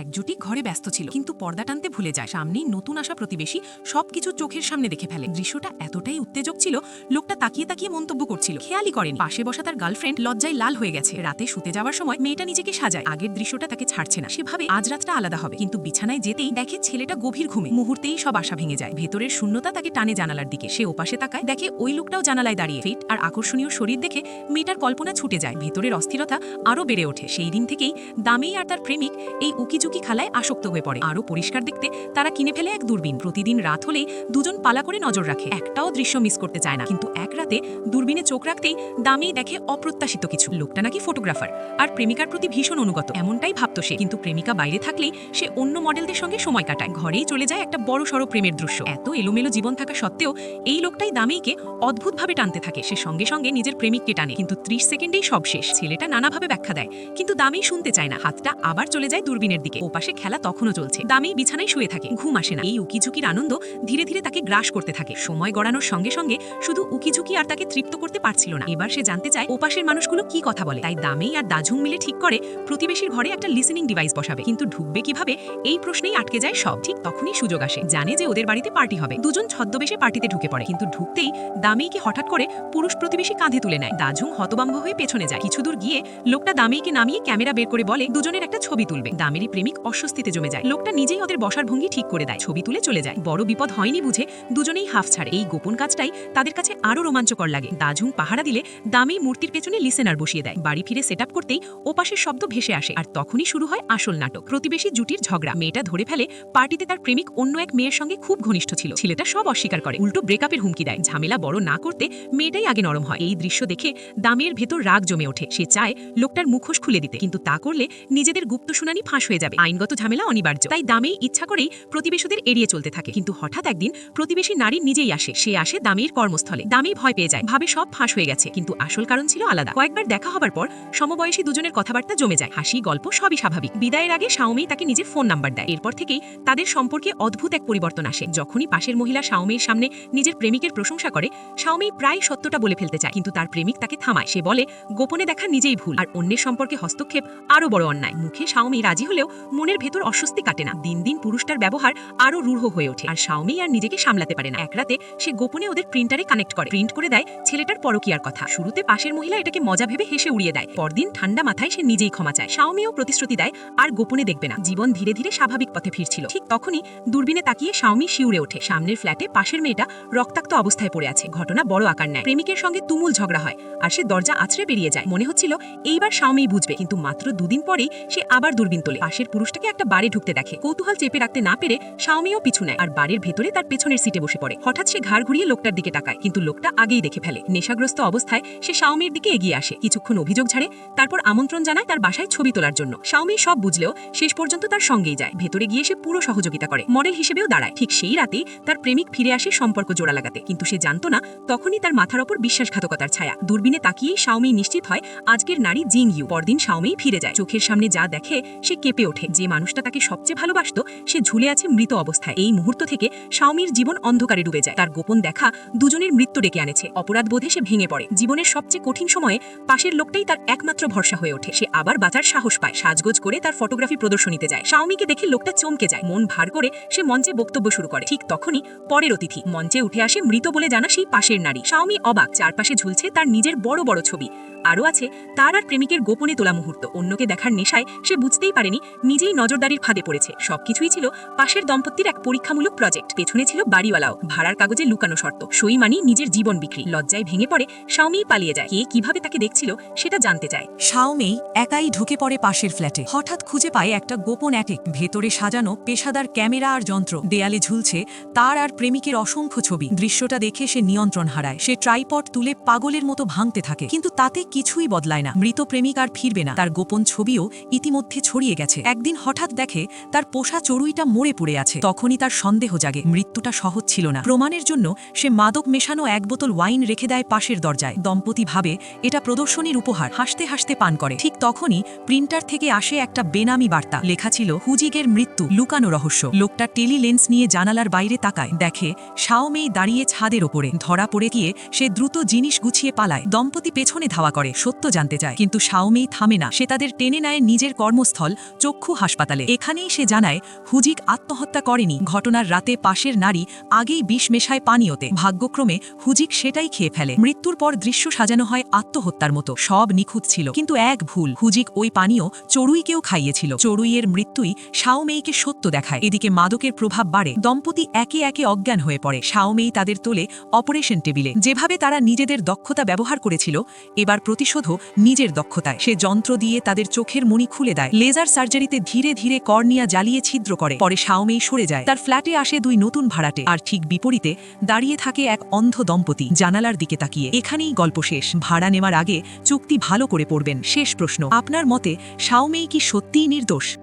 একজুটি ঘরে ব্যস্ত ছিল, কিন্তু পর্দা টানতে ভুলে যায়। সামনেই নতুন আসা প্রতিবেশী সবকিছু চোখের সামনে দেখে ফেলে। দৃশ্যটা এতটাই উত্তেজক ছিল, লোকটা তাকিয়ে তাকিয়ে মন্তব্য করছিল। খেয়ালই করেনি। পাশে বসা তার গার্লফ্রেন্ড লজ্জায় লাল হয়ে গেছে। রাতে শুতে যাওয়ার সময় মেয়েটা নিজেকে সাজায়। আগের দৃশ্যটা তাকে ছাড়ছে না। সেভাবে আজ রাতটা আলাদা হবে। কিন্তু বিছানায় যেতেই দেখে ছেলেটা গভীর ঘুমে। মুহূর্তেই সব আশা ভেঙে যায়। ভেতরের শূন্যতা তাকে টানে জানালার দিকে। সে ওপাশে তাকায়, দেখে ওই লোকটাও জানালায় দাঁড়িয়ে। ফিট আর আকর্ষণীয় শরীর দেখে মেয়েটার কল্পনা ছুটে যায়। ভেতরের অস্থিরতা আরও বেড়ে ওঠে। সেই দিন থেকেই দামেই আর তার প্রেমিক এই উকিঝুঁকি খেলায় আসক্ত হয়ে পড়ে। আরও পরিষ্কার দেখতে, তারা কিনে ফেলে এক দূরবীন। প্রতিদিন রাত হলেই দুজন পালা করে নজর রাখে। একটাও দৃশ্য মিস করতে চায় না। কিন্তু এক রাতে দূরবীনে চোখ রাখতেই দামেই দেখে অপ্রত্যাশিত কিছু। লোকটা নাকি ফটোগ্রাফার আর প্রেমিকার প্রতি ভীষণ অনুগত। এমনটাই ভাবতো সে। কিন্তু প্রেমিকা বাইরে থাকলেই সে অন্য মডেলদের সঙ্গে সময় কাটায়। ঘরেই চলে যায় একটা বড় সড়ো প্রেমের দৃশ্য। এত এলোমেলো জীবন থাকা সত্ত্বেও এই লোকটাই দামেইকে অদ্ভুতভাবে টানতে থাকে। সে সঙ্গে সঙ্গে নিজের প্রেমিককে টানে। কিন্তু ত্রিশ সেকেন্ডেই সব শেষ। ছেলেটা নানাভাবে ব্যাখ্যা দেয়। কিন্তু দামেই শুনতে চায় না। হাতটা আবার চলে যায় দূরবীনের দিকে। ওপাশে খেলা তখনও চলছে। দামেই বিছানায় শুয়ে থাকে। ঘুম আসে না। এই উকিঝুঁকির আনন্দ ধীরে ধীরে তাকে গ্রাস করতে থাকে। সময় গড়ানোর সঙ্গে সঙ্গে শুধু উকিঝুঁকি আর তাকে তৃপ্ত করতে পারছিল না। এবার সে জানতে চায়, ওপাশের মানুষগুলো কি কথা বলে। তাই দামেই আর দাঝুং মিলে ঠিক করে, প্রতিবেশীর ঘরে একটা লিসেনিং ডিভাইস বসাবে। কিন্তু ঢুকবে কীভাবে? এই প্রশ্নেই আটকে যায় সব। ঠিক তখনই সুযোগ আসে। জানে যে ওদের বাড়িতে পার্টি হবে। দুজন ছদ্মবেশে পার্টিতে ঢুকে পড়ে। কিন্তু ঢুকতেই দামেইকে হঠাৎ করে পুরুষ প্রতিবেশী কাঁধে তুলে নেয়। দাঝুং হতবাম্ব হয়ে পেছনে যায়। কিছু দূর গিয়ে লোকটা দামেইকে নামিয়ে ক্যামেরা বের করে বলে, দুজনের একটা ছবি তুলবে। দামেরই প্রেমিক অস্বস্তিতে জমে যায়। লোকটা নিজেই ওদের বসার ভঙ্গি ঠিক করে দেয়, ছবি তুলে চলে যায়। বড় বিপদ হয়নি বুঝে দুজনেই হাফ ছাড়ে। এই গোপন কাজটাই তাদের কাছে আরও রোমাঞ্চকর লাগে। দাঝুং পাহারা দিলে দামেই মূর্তির পেছনে লিসেনার বসিয়ে দেয়। বাড়ি ফিরে সেট করতেই ওপাশের শব্দ ভেসে আসে। আর তখনই শুরু হয় আসল নাটক। প্রতিবেশী জুটির ঝগড়া। মেয়েটা ধরে ফেলে পার্টিতে তার প্রেমিক অন্য এক মেয়ের সঙ্গে খুব ঘনিষ্ঠ ছিল। ছেলেটা সব অস্বীকার করে, উল্টো ব্রেকআপের হুমকি দেয়। ঝামেলা বড় না করতে মেয়েটাই আগে নরম হয়। এই দৃশ্য দেখে দামের ভেতর রাগ জমে ওঠে। সে চায় লোকটার মুখোশ খুলে দিতে। কিন্তু তা করলে নিজেদের গুপ্ত শুনানি ফাঁস হয়ে যাবে। আইনগত ঝামেলা অনিবার্য। তাই দামেই ইচ্ছা করেই প্রতিবেশীদের এড়িয়ে চলতে থাকে। কিন্তু হঠাৎ একদিন প্রতিবেশী নারী নিজেই আসে। সে আসে দামের কর্মস্থলে। দামেই ভয় পেয়ে যায়। ভাবে সব ফাঁস হয়ে গেছে। কিন্তু আসল কারণ ছিল আলাদা। কয়েকবার দেখা হবার পর সমবয়সী দুজনের কথাবার্তা জমে যায়। হাসি, গল্প সবই স্বাভাবিক। বিদায়ের আগে শাওমেই তাকে নিজের ফোন নাম্বার দেয়। এরপর থেকেই তাদের সম্পর্কে অদ্ভুত এক পরিবর্তন আসে। যখনই পাশের মহিলা শাওমের সামনে নিজের প্রেমিকের প্রশংসা করে শাওমেই প্রায় সত্যটা বলে ফেলতে চায়। কিন্তু তার প্রেমিক তাকে থামায়। সে বলে, গোপনে দেখা নিজেই ভুল। আর অন্যের সম্পর্কে হস্তক্ষেপ আরও বড় অন্যায়। মুখে শাওমি রাজি হলেও মনের ভেতর অস্বস্তি কাটে না। দিন দিন পুরুষটার ব্যবহার আরও রূঢ় হয়ে ওঠে। আর শাওমি আর নিজেকে সামলাতে পারে না। এক রাতে সে গোপনে ওদের প্রিন্টারে কানেক্ট করে। প্রিন্ট করে দেয় ছেলেটার পরকিয়ার কথা। শুরুতে পাশের মহিলা এটাকে মজা ভেবে হেসে উড়িয়ে দেয়। পরদিন ঠান্ডা মাথায় সে নিজেই ক্ষমা চায়। শাওমিও প্রতিশ্রুতি দেয়, আর গোপনে দেখবে না। জীবন ধীরে ধীরে স্বাভাবিক পথে ফিরছিল। ঠিক তখনই দূরবীনে তাকিয়ে শাওমি শিউরে ওঠে। সামনের ফ্ল্যাটে পাশের মেয়েটা রক্তাক্ত অবস্থায় পড়ে আছে। ঘটনা বড় আকার নেয়। প্রেমিকের সঙ্গে তুমুল ঝগড়া হয়, আর সে দরজা আছড়ে বেরিয়ে যায়। মনে হচ্ছিল, এইবার শাওমি বুঝবে। কিন্তু মাত্র দুদিন পরেই সে আবার দূরবীন তোলে। পাশের পুরুষটাকে একটা বাড়ি ঢুকতে দেখে। কৌতূহল চেপে রাখতে না পেরে শাওমিও পিছু নেয়। আর বাড়ির ভেতরে তার পেছনের সিটে বসে পড়ে। হঠাৎ সে ঘাড় ঘুরিয়ে লোকটার দিকে তাকায়। কিন্তু লোকটা আগেই দেখে ফেলে। নেশাগ্রস্ত অবস্থায় সে শাওমির দিকে এগিয়ে আসে। কিছুক্ষণ অভিযোগ ঝাড়ে তারপর আমন্ত্রণ জানায় তার বাসায় ছবি তোলার জন্য। শাওমি সব বুঝলেও শেষ পর্যন্ত তার সঙ্গেই যায়। ভেতরে গিয়ে সে পুরো সহযোগিতা করে। মডেল হিসেবেও দাঁড়ায়। ঠিক সেই রাতেই তার প্রেমিক ফিরে আসে সম্পর্ক জোড়া লাগাতে। কিন্তু সে জানতো না, তখনই তার মাথার ওপর বিশ্বাসঘাতকতার ছায়া। দূরবীনে তাকিয়েই শাওমি নিশ্চিত হয়, আজকের নারী জিং ইউ পরদিন শাওমি ফিরে যায়। চোখের সামনে যা দেখে সে কেঁপে ওঠে। যে মানুষটা তাকে সবচেয়ে ভালোবাসত, সে ঝুলে আছে মৃত অবস্থায়। এই মুহূর্ত থেকে শাওমির জীবন অন্ধকারে ডুবে যায়। তার গোপন দেখা দুজনের মৃত্যু ডেকে আনেছে। অপরাধ বোধে সে ভেঙে পড়ে। জীবনের সবচেয়ে কঠিন সময়ে পাশের লোকটাই তার একমাত্র ভরসা হয়ে ওঠে। সে আবার বাঁচার সাহস পায়। সাজগোজ করে তার ফটোগ্রাফি প্রদর্শনীতে যায়। শাওমিকে দেখে লোকটা চমকে যায়। মন ভার করে সে মঞ্চে বক্তব্য শুরু করে। ঠিক তখনই পরের অতিথি মঞ্চে উঠে আসে মৃত বলে জানা সেই পাশের নারী। শাওমি অবাক। চারপাশে ঝুলছে তার নিজের বড় বড় ছবি। আরও আছে, তার আর প্রেমিকের গোপনে তোলা মুহূর্ত। অন্যকে দেখার নেশায় সে বুঝতেই পারেনি, নিজেই নজরদারির ফাঁদে পড়েছে। সবকিছুই ছিল পাশের দম্পতির এক পরীক্ষামূলক প্রজেক্ট পেছনে ছিল বাড়িওয়ালাও, ভাড়ার কাগজে লুকানো শর্ত। সই মানি নিজের জীবন বিক্রি। লজ্জায় ভেঙে পড়ে শাওমি পালিয়ে যায়। কে কীভাবে তাকে দেখছিল, সেটা জানতে চায়। শাওমেই একাই ঢুকে পড়ে পাশের ফ্ল্যাটে। হঠাৎ খুঁজে পায় একটা গোপন অ্যাটেক ভেতরে সাজানো পেশাদার ক্যামেরা আর যন্ত্র। দেয়ালে ঝুলছে তার আর প্রেমিকের অসংখ্য ছবি। দৃশ্যটা দেখে সে নিয়ন্ত্রণ হারায়। সে ট্রাইপড তুলে পাগলের মতো ভাঙতে থাকে। কিন্তু তাতে কিছুই বদলায় না। মৃত প্রেমিক আর ফিরবে না। তার গোপন ছবিও ইতিমধ্যে ছড়িয়ে গেছে। একদিন হঠাৎ দেখে তার পোষা চড়ুইটা মরে পড়ে আছে। তখনই তার সন্দেহ জাগে। মৃত্যুটা সহজ ছিল না। প্রমাণের জন্য সে মাদক মেশানো এক বোতল ওয়াইন রেখে দেয় পাশের দরজায়। দম্পতি ভাবে, এটা প্রদর্শনীর উপহার। হাসতে হাসতে পান করে। ঠিক তখনই প্রিন্টার থেকে আসে একটা বেনামি বার্তা। লেখা ছিল, হুজিগের মৃত্যু, লুকানো রহস্য। লোকটা টেলি লেন্স নিয়ে জানালার বাইরে তাকায়। দেখে, শাওমেই দাঁড়িয়ে ছাদের ওপরে। ধরা পড়ে গিয়ে সে দ্রুত জিনিস গুছিয়ে পালায়। দম্পতি পেছনে ধাওয়া করে। করে, সত্য জানতে চায়। কিন্তু শাওমেই থামে না। সে তাদের টেনে নেয় নিজের কর্মস্থল, চক্ষু হাসপাতালে। এখানেই সে জানায়, হুজিক আত্মহত্যা করেনি। ঘটনার রাতে পাশের নারী আগেই বিষ মেশায় পানীয়তে। ভাগ্যক্রমে হুজিক সেটাই খেয়ে ফেলে। মৃত্যুর পর দৃশ্য সাজানো হয় আত্মহত্যার মতো। সব নিখুঁত ছিল। কিন্তু এক ভুল। হুজিক ওই পানীয় চড়ুইকেও খাইয়েছিল। চড়ুইয়ের মৃত্যুই শাওমেইকে সত্য দেখায়। এদিকে মাদকের প্রভাব বাড়ে। দম্পতি একে একে অজ্ঞান হয়ে পড়ে। শাওমেই তাদের তোলে অপারেশন টেবিলে। যেভাবে তারা নিজেদের দক্ষতা ব্যবহার করেছিল, এবার প্রতিশোধও নিজের দক্ষতায়। সে যন্ত্র দিয়ে তাদের চোখের মণি খুলে দেয়। লেজার সার্জারিতে ধীরে ধীরে কর্নিয়া জ্বালিয়ে ছিদ্র করে। পরে সাওমেই সরে যায়। তার ফ্ল্যাটে আসে দুই নতুন ভাড়াটে। আর ঠিক বিপরীতে দাঁড়িয়ে থাকে এক অন্ধ দম্পতি জানালার দিকে তাকিয়ে। এখানেই গল্প শেষ। ভাড়া নেওয়ার আগে চুক্তি ভালো করে পড়বেন। শেষ প্রশ্ন। আপনার মতে সাওমেই কি সত্যিই নির্দোষ?